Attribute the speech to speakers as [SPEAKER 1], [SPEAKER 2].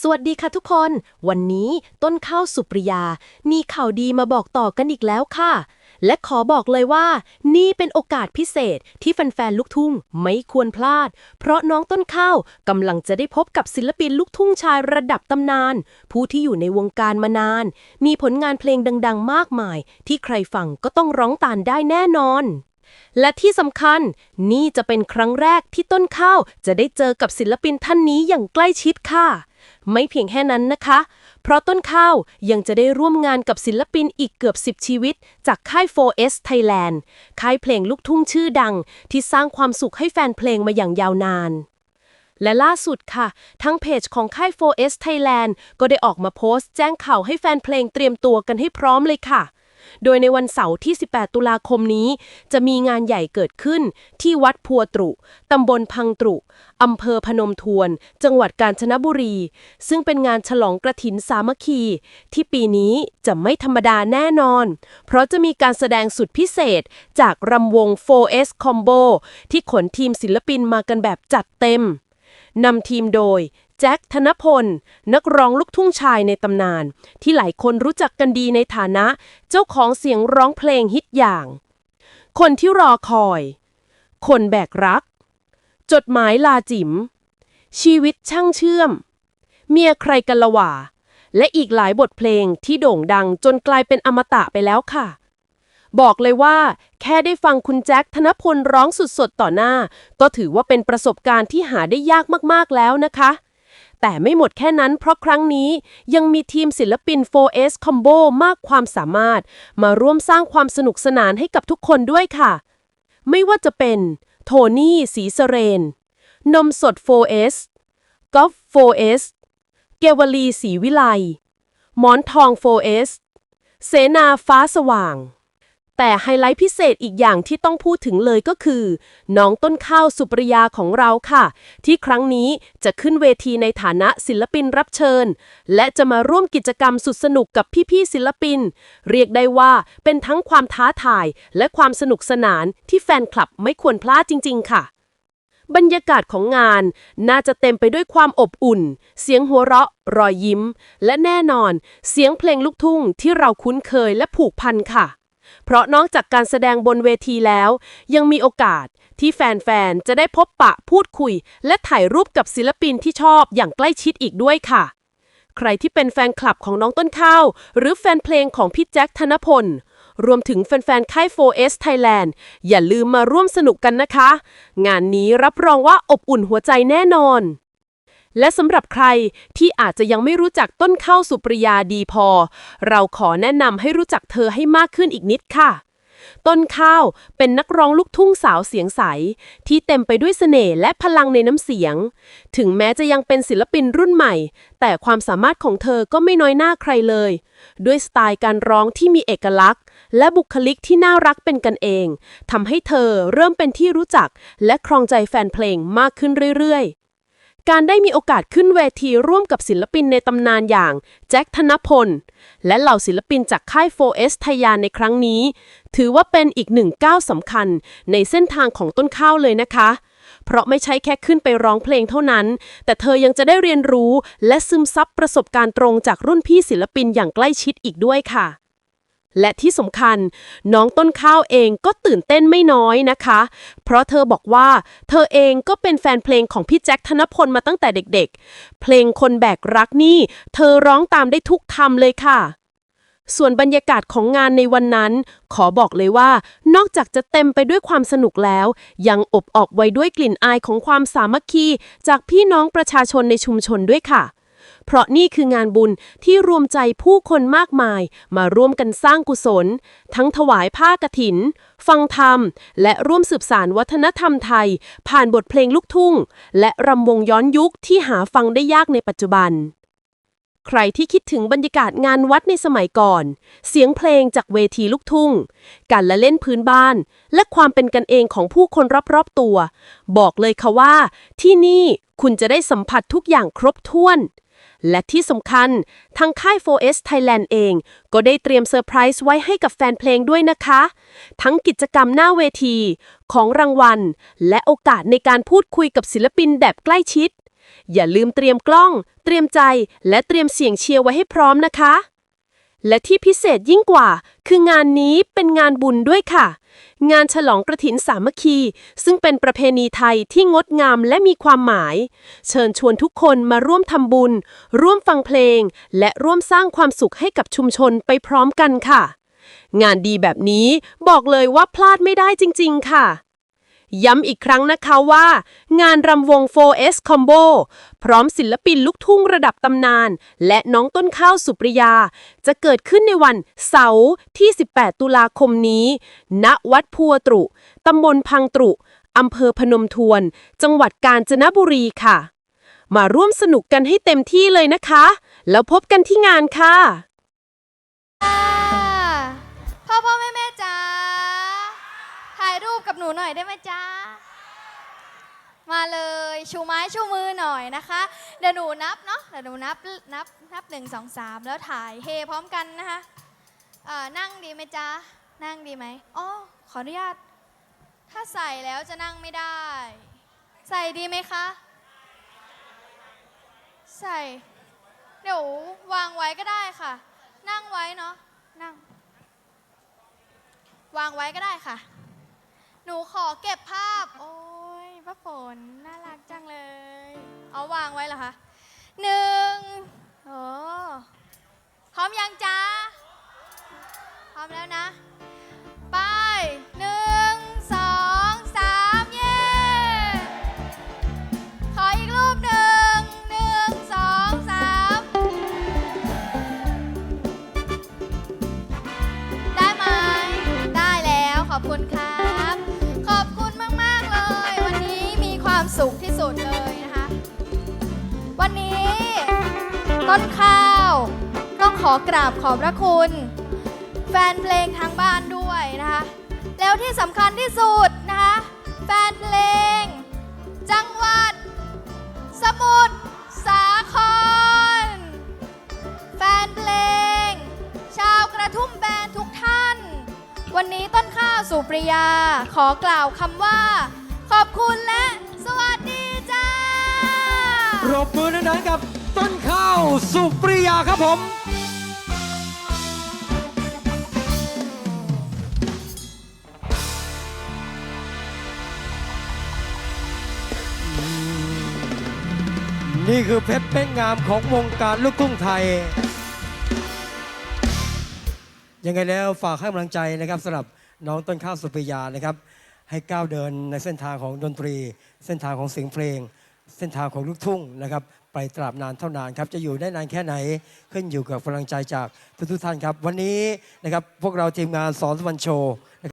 [SPEAKER 1] สวัสดีค่ะทุกคน วันนี้ต้นข้าวสุปริยา มีข่าวดีมาบอกต่อกันอีกแล้วค่ะ และขอบอกเลยว่า นี่เป็นโอกาสพิเศษที่แฟนๆลูกทุ่งไม่ควรพลาด เพราะน้องต้นข้าวกำลังจะได้พบกับศิลปินลูกทุ่งชายระดับตำนาน ผู้ที่อยู่ในวงการมานาน มีผลงานเพลงดัง ๆ มากมาย ที่ใครฟังก็ต้องร้องตามได้แน่นอนและที่สำคัญนี่จะเป็นครั้งแรกที่ต้นข้าวจะได้เจอกับศิลปินท่านนี้อย่างใกล้ชิดค่ะ ไม่เพียงแค่นั้นนะคะ เพราะต้นข้าวยังจะได้ร่วมงานกับศิลปินอีกเกือบ 10 ชีวิต จากค่าย 4S Thailand ค่ายเพลงลูกทุ่งชื่อดัง ที่สร้างความสุขให้แฟนเพลงมาอย่างยาวนานและล่าสุดค่ะ ทั้งเพจของค่าย 4S Thailand ก็ได้ออกมาโพสต์แจ้งข่าวให้แฟนเพลงเตรียมตัวกันให้พร้อมเลยค่ะ โดยในวันเสาร์ที่ 18 ตุลาคมนี้ จะมีงานใหญ่เกิดขึ้นที่วัดพัวตรุ ตำบลพังตรุ อำเภอพนมทวน จังหวัดกาญจนบุรี ซึ่งเป็นงานฉลองกระถินสามัคคี ที่ปีนี้จะไม่ธรรมดาแน่นอน เพราะจะมีการแสดงสุดพิเศษจากรำวง 4S Combo ที่ขนทีมศิลปินมากันแบบจัดเต็มนำทีมโดย แจ็คธนพล นักร้องลูกทุ่งชายในตำนาน ที่หลายคนรู้จักกันดีในฐานะ เจ้าของเสียงร้องเพลงฮิตอย่าง คนที่รอคอย คนแบกรัก จดหมายลาจิม๋ม ชีวิตช่างเชื่อม เมียใครกันละว่า และอีกหลายบทเพลงที่โด่งดังจนกลายเป็นอมตะไปแล้วค่ะบอกเลยว่า แค่ได้ฟังคุณแจ็คธนพลร้องสดๆ ต่อหน้า ก็ถือว่าเป็นประสบการณ์ที่หาได้ยากมากๆแล้วนะคะ แต่ไม่หมดแค่นั้นเพราะครั้งนี้ยังมีทีมศิลปิน 4S Combo มากความสามารถ มาร่วมสร้างความสนุกสนานให้กับทุกคนด้วยค่ะ ไม่ว่าจะเป็น โทนี่สีสเรน นมสด 4S กอล์ฟ 4S เกวลีสีวิไล หมอนทอง 4S เสนาฟ้าสว่าง แต่ไฮไลท์พิเศษอีกอย่างที่ต้องพูดถึงเลยก็คือ น้องต้นข้าวสุปริยาของเราค่ะ ที่ครั้งนี้จะขึ้นเวทีในฐานะศิลปินรับเชิญ และจะมาร่วมกิจกรรมสุดสนุกกับพี่ๆศิลปิน เรียกได้ว่าเป็นทั้งความท้าทาย และความสนุกสนานที่แฟนคลับไม่ควรพลาดจริง ๆ ค่ะบรรยากาศของงานน่าจะเต็มไปด้วยความอบอุ่น เสียงหัวเราะ รอยยิ้ม และแน่นอน เสียงเพลงลูกทุ่งที่เราคุ้นเคยและผูกพันค่ะ เพราะนอกจากการแสดงบนเวทีแล้ว ยังมีโอกาสที่แฟน ๆ จะได้พบปะพูดคุย และถ่ายรูปกับศิลปินที่ชอบอย่างใกล้ชิดอีกด้วยค่ะ ใครที่เป็นแฟนคลับของน้องต้นข้าว หรือแฟนเพลงของพี่แจ็คธนพล รวมถึงแฟน ๆ ค่าย 4S Thailand อย่าลืมมาร่วมสนุกกันนะคะ งานนี้รับรองว่าอบอุ่นหัวใจแน่นอน และสำหรับใครที่อาจจะยังไม่รู้จักต้นข้าวสุปริยาดีพอ เราขอแนะนำให้รู้จักเธอให้มากขึ้นอีกนิดค่ะ ต้นข้าวเป็นนักร้องลูกทุ่งสาวเสียงใส ที่เต็มไปด้วยเสน่ห์และพลังในน้ำเสียง ถึงแม้จะยังเป็นศิลปินรุ่นใหม่ แต่ความสามารถของเธอก็ไม่น้อยหน้าใครเลย ด้วยสไตล์การร้องที่มีเอกลักษณ์ และบุคลิกที่น่ารักเป็นกันเองทำให้เธอเริ่มเป็นที่รู้จัก และครองใจแฟนเพลงมากขึ้นเรื่อยๆ การได้มีโอกาสขึ้นเวทีร่วมกับศิลปินในตำนานอย่างแจ็คธนพล และเหล่าศิลปินจากค่าย 4S ไทยานในครั้งนี้ ถือว่าเป็นอีกหนึ่งก้าวสำคัญในเส้นทางของต้นข้าวเลยนะคะ เพราะไม่ใช่แค่ขึ้นไปร้องเพลงเท่านั้น แต่เธอยังจะได้เรียนรู้และซึมซับประสบการณ์ตรงจากรุ่นพี่ศิลปินอย่างใกล้ชิดอีกด้วยค่ะ และที่สำคัญ น้องต้นข้าวเองก็ตื่นเต้นไม่น้อยนะคะ เพราะเธอบอกว่า เธอเองก็เป็นแฟนเพลงของพี่แจ็คธนพลมาตั้งแต่เด็กๆ เพลงคนแบกรักนี่ เธอร้องตามได้ทุกคำเลยค่ะ ส่วนบรรยากาศของงานในวันนั้น ขอบอกเลยว่า นอกจากจะเต็มไปด้วยความสนุกแล้ว ยังอบออกไว้ด้วยกลิ่นอายของความสามัคคี จากพี่น้องประชาชนในชุมชนด้วยค่ะ เพราะนี่คืองานบุญที่รวมใจผู้คนมากมาย มาร่วมกันสร้างกุศล ทั้งถวายผ้ากฐิน ฟังธรรม และร่วมสืบสานวัฒนธรรมไทย ผ่านบทเพลงลูกทุ่ง และรำวงย้อนยุคที่หาฟังได้ยากในปัจจุบันใครที่คิดถึงบรรยากาศงานวัดในสมัยก่อน เสียงเพลงจากเวทีลูกทุ่ง การละเล่นพื้นบ้าน และความเป็นกันเองของผู้คนรอบๆตัว บอกเลยค่ะว่า ที่นี่คุณจะได้สัมผัสทุกอย่างครบถ้วน และที่สำคัญ ทางค่าย 4S Thailand เอง ก็ได้เตรียมเซอร์ไพรส์ไว้ให้กับแฟนเพลงด้วยนะคะ ทั้งกิจกรรมหน้าเวที ของรางวัล และโอกาสในการพูดคุยกับศิลปินแบบใกล้ชิด อย่าลืมเตรียมกล้อง เตรียมใจ และเตรียมเสียงเชียร์ไว้ให้พร้อมนะคะ และที่พิเศษยิ่งกว่า คืองานนี้เป็นงานบุญด้วยค่ะ งานฉลองกระถินสามัคคี ซึ่งเป็นประเพณีไทยที่งดงามและมีความหมาย เชิญชวนทุกคนมาร่วมทำบุญ ร่วมฟังเพลง และร่วมสร้างความสุขให้กับชุมชนไปพร้อมกันค่ะ งานดีแบบนี้บอกเลยว่าพลาดไม่ได้จริง ๆ ค่ะ ย้ำอีกครั้งนะคะว่า งานรำวง 4S Combo พร้อมศิลปินลูกทุ่งระดับตำนาน และน้องต้นข้าวสุปริยา จะเกิดขึ้นในวันเสาร์ที่ 18 ตุลาคมนี้ ณ วัดพัวตรุ ตำบลพังตรุ อำเภอพนมทวน จังหวัดกาญจนบุรีค่ะ มาร่วมสนุกกันให้เต็มที่เลยนะคะ แล้วพบกันที่งานค่ะ
[SPEAKER 2] อยได้ไหมจ๊ะ มาเลยชูไม้ชูมือหน่อยนะคะ เดี๋ยวหนูนับเนาะเดี๋ยวหนูนับนับนับหนึ่งสองสามแล้วถ่ายเฮพร้อมกันนะคะอ่านั่งดีไหมจ๊ะ นั่งดีไหมอ๋อขออนุญาต ถ้าใส่แล้วจะนั่งไม่ได้ ใส่ดีไหมคะ ใส่ เดี๋ยววางไว้ก็ได้ค่ะ นั่งไว้เนาะนั่ง วางไว้ก็ได้ค่ะ หนูขอเก็บภาพ โอ้ยป้าฝนน่ารักจังเลย เอาวางไว้เหรอคะหนึ่งโอ้พร้อมยังจ๊ะพร้อมแล้วนะ ไปหนึ่งสองสามเย้ขออีกรูปหนึ่งหนึ่งสองสามได้ไหมได้แล้วขอบคุณครั ต้นข้าว ต้องขอกราบขอบพระคุณ แฟนเพลงทางบ้านด้วยนะคะ แล้วที่สำคัญที่สุดนะคะ แฟนเพลง จังหวัด สมุทรสาคร แฟนเพลง ชาวกระทุ่มแบนทุกท่าน วันนี้ต้นข้าวสุปริยาขอกล่าวคำว่า ขอบคุณและสวัสดีจ้า
[SPEAKER 3] รบมือดังๆกับต้นข้าว สุปริยาครับผมนี่คือเพชรเป็นงามของวงการลูกทุ่งไทย ยังไงแล้วฝากให้กำลังใจนะครับสำหรับน้องต้นข้าวสุปริยานะครับ ให้ก้าวเดินในเส้นทางของดนตรี เส้นทางของเสียงเพลง เส้นทางของลูกทุ่งนะครับ ไปตราบนานเท่านานครับจะอยู่ได้นานแค่ไหนขึ้นอยู่กับกำลังใจจากทุกท่านครับ วันนี้นะครับพวกเราทีมงานสอนสวรรค์โชว์